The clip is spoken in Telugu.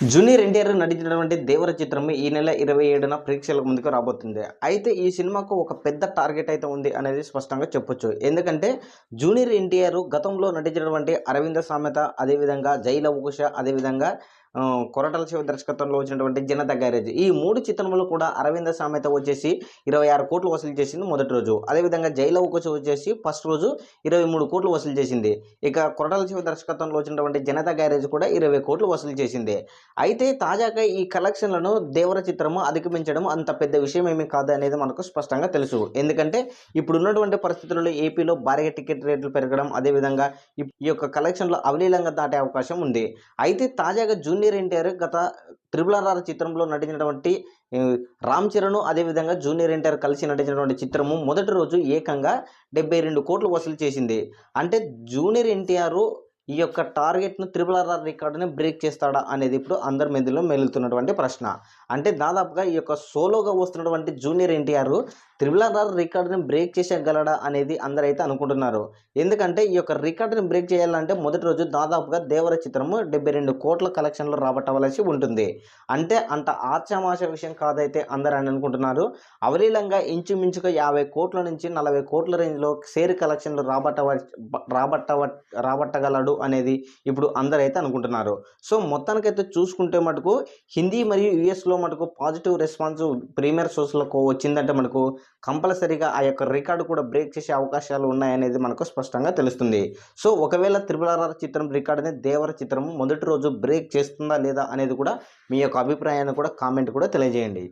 జూనియర్ ఎన్టీఆర్ నటించినటువంటి దేవర చిత్రం ఈ నెల ఇరవై ఏడున ప్రేక్షకుల ముందుకు రాబోతుంది. అయితే ఈ సినిమాకు ఒక పెద్ద టార్గెట్ అయితే ఉంది అనేది స్పష్టంగా చెప్పొచ్చు. ఎందుకంటే జూనియర్ ఎన్టీఆర్ గతంలో నటించినటువంటి అరవింద సామెత అదేవిధంగా జైలవకుశ అదేవిధంగా కొరటల శివ దర్శకత్వంలో వచ్చినటువంటి జనతా గ్యారేజ్. ఈ మూడు చిత్రములు కూడా అరవింద సామెత వచ్చేసి ఇరవై ఆరు కోట్లు వసూలు చేసింది మొదటి రోజు. అదేవిధంగా జైలవకుశ వచ్చేసి ఫస్ట్ రోజు ఇరవై మూడు కోట్లు వసూలు చేసింది. ఇక కొరటల శివ దర్శకత్వంలో వచ్చినటువంటి జనతా గ్యారేజ్ కూడా ఇరవై కోట్లు వసూలు చేసింది. అయితే తాజాగా ఈ కలెక్షన్లను దేవర చిత్రము అధిగమించడం అంత పెద్ద విషయం ఏమీ కాదు అనేది మనకు స్పష్టంగా తెలుసు. ఎందుకంటే ఇప్పుడు ఉన్నటువంటి పరిస్థితుల్లో ఏపీలో భారీగా టికెట్ రేట్లు పెరగడం అదేవిధంగా ఈ- ఈ యొక్క కలెక్షన్లు అవలీలంగా దాటే అవకాశం ఉంది. అయితే తాజాగా జూన్ జూనియర్ ఎన్టీఆర్ గత త్రిబుల్ ఆర్ఆర్ చిత్రంలో నటించినటువంటి రామ్ చరణ్ అదేవిధంగా జూనియర్ ఎన్టీఆర్ కలిసి నటించినటువంటి చిత్రము మొదటి రోజు ఏకంగా డెబ్బై రెండు కోట్లు వసూలు చేసింది. అంటే జూనియర్ ఎన్టీఆర్ ఈ యొక్క టార్గెట్ను త్రిబుల్ ఆర్ రికార్డుని బ్రేక్ చేస్తాడా అనేది ఇప్పుడు అందరి మెదడులో మెలుగుతున్నటువంటి ప్రశ్న. అంటే దాదాపుగా ఈ యొక్క సోలోగా వస్తున్నటువంటి జూనియర్ ఎన్టీఆర్ త్రిబుల్ ఆర్ రికార్డుని బ్రేక్ చేసేయగలడా అనేది అందరైతే అనుకుంటున్నారు. ఎందుకంటే ఈ యొక్క రికార్డుని బ్రేక్ చేయాలంటే మొదటి రోజు దాదాపుగా దేవర చిత్రము డెబ్బై రెండు కోట్ల కలెక్షన్లు రాబట్టవలసి ఉంటుంది. అంటే అంత ఆచామాష విషయం కాదైతే అందరూ అని అనుకుంటున్నారు. అవలీలంగా ఇంచుమించుగా యాభై కోట్ల నుంచి నలభై కోట్ల రేంజ్లో సేరు కలెక్షన్లు రాబట్టవ రాబట్టవ రాబట్టగలడు అనేది ఇప్పుడు అందరైతే అనుకుంటున్నారు. సో మొత్తానికైతే చూసుకుంటే మటుకు హిందీ మరియు యుఎస్లో మటుకు పాజిటివ్ రెస్పాన్స్ ప్రీమియర్ షోస్లకు వచ్చిందంటే మనకు కంపల్సరీగా ఆ యొక్క రికార్డు కూడా బ్రేక్ చేసే అవకాశాలు ఉన్నాయనేది మనకు స్పష్టంగా తెలుస్తుంది. సో ఒకవేళ త్రిపుల ఆర్ చిత్రం రికార్డుని దేవర చిత్రం మొదటి రోజు బ్రేక్ చేస్తుందా లేదా అనేది కూడా మీ యొక్క అభిప్రాయాన్ని కూడా కామెంట్ కూడా తెలియజేయండి.